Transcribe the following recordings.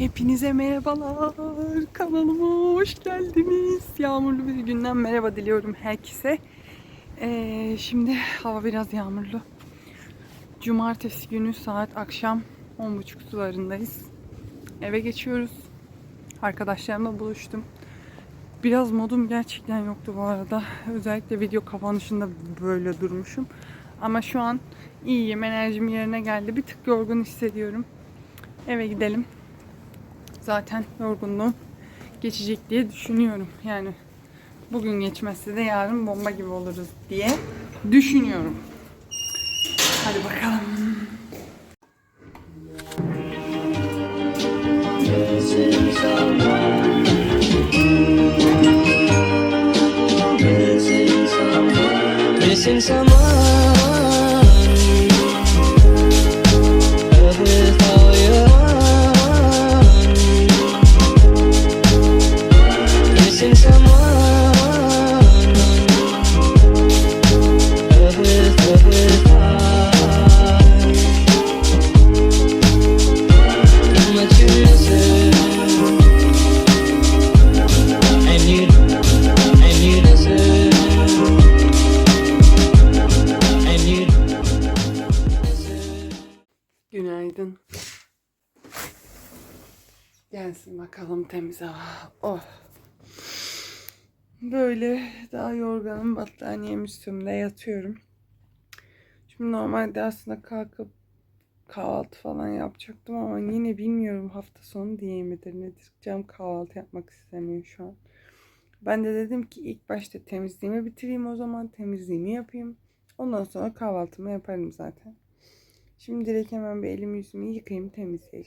Hepinize merhabalar. Kanalıma hoş geldiniz. Yağmurlu bir günden merhaba diliyorum herkese. Ee, şimdi hava biraz yağmurlu. Cumartesi günü saat akşam 10.30 sularındayız. Eve geçiyoruz. Arkadaşlarımla buluştum. Biraz modum gerçekten yoktu bu arada. Özellikle video kapanışında böyle durmuşum. Ama şu an iyiyim. Enerjim yerine geldi. Bir tık yorgun hissediyorum. Eve gidelim. Zaten yorgunluğum geçecek diye düşünüyorum. Yani bugün geçmezse de yarın bomba gibi oluruz diye düşünüyorum. Hadi bakalım. Missing someone Günaydın. Gelsin bakalım temiz hava. Oh. Böyle daha yorganım battaniyem üstümde yatıyorum. Şimdi normalde aslında kalkıp kahvaltı falan yapacaktım ama yine bilmiyorum hafta sonu diye midir nedir. Canım kahvaltı yapmak istemiyor şu an. Ben de dedim ki ilk başta temizliğimi bitireyim o zaman temizliğimi yapayım. Ondan sonra kahvaltımı yaparım zaten. Şimdi direkt hemen bir elimi yüzümü yıkayayım temizliğe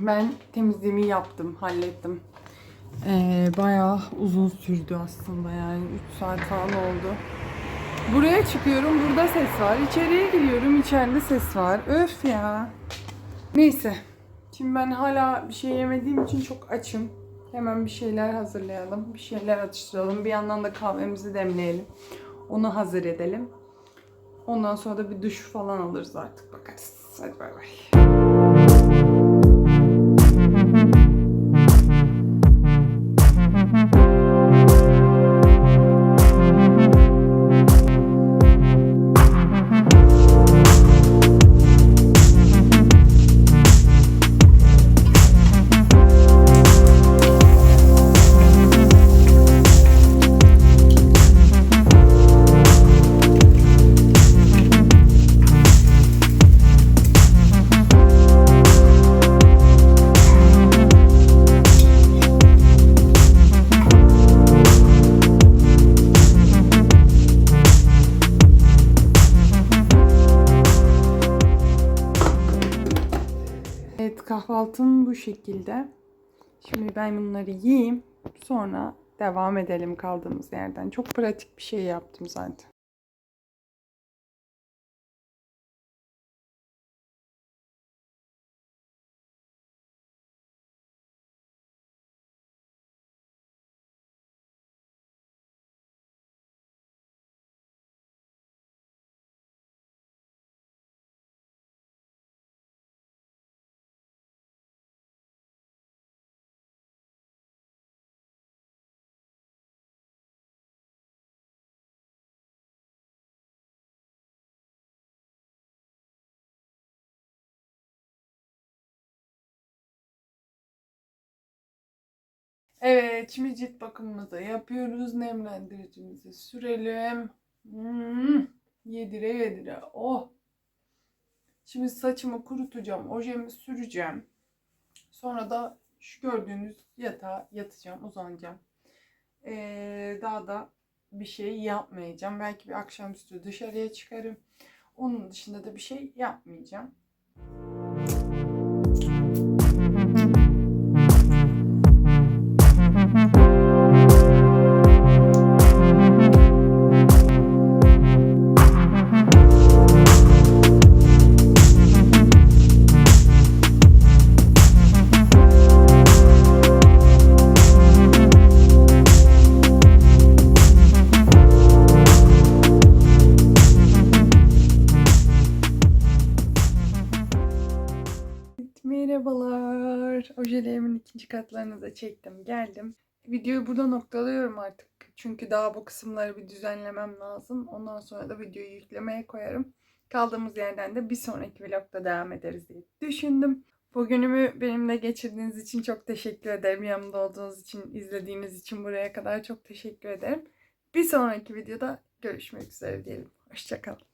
ben temizliğimi yaptım, hallettim. Ee, bayağı uzun sürdü aslında yani 3 saat falan oldu. Buraya çıkıyorum, burada ses var. İçeriye giriyorum, içeride ses var. Öf ya. Neyse. Şimdi ben hala bir şey yemediğim için çok açım. Hemen bir şeyler hazırlayalım, bir şeyler atıştıralım. Bir yandan da kahvemizi demleyelim. Onu hazır edelim. Ondan sonra da bir duş falan alırız artık bakarız. Hadi bay bay. Evet kahvaltım bu şekilde. Şimdi ben bunları yiyeyim. Sonra devam edelim kaldığımız yerden. Çok pratik bir şey yaptım zaten. Şimdi cilt bakımımızı yapıyoruz. Nemlendiricimizi sürelim. Hmm, yedire yedire. Oh. Şimdi saçımı kurutacağım. Ojemi süreceğim. Sonra da şu gördüğünüz yatağa yatacağım, uzanacağım. Ee, daha da bir şey yapmayacağım. Belki bir akşamüstü dışarıya çıkarım. Onun dışında da bir şey yapmayacağım. Ojelerimin ikinci katlarını da çektim. Geldim. Videoyu burada noktalıyorum artık. Çünkü daha bu kısımları bir düzenlemem lazım. Ondan sonra da videoyu yüklemeye koyarım. Kaldığımız yerden de bir sonraki vlogda devam ederiz diye düşündüm. Bugünümü benimle geçirdiğiniz için çok teşekkür ederim. Yanımda olduğunuz için, izlediğiniz için buraya kadar çok teşekkür ederim. Bir sonraki videoda görüşmek üzere diyelim. Hoşçakalın.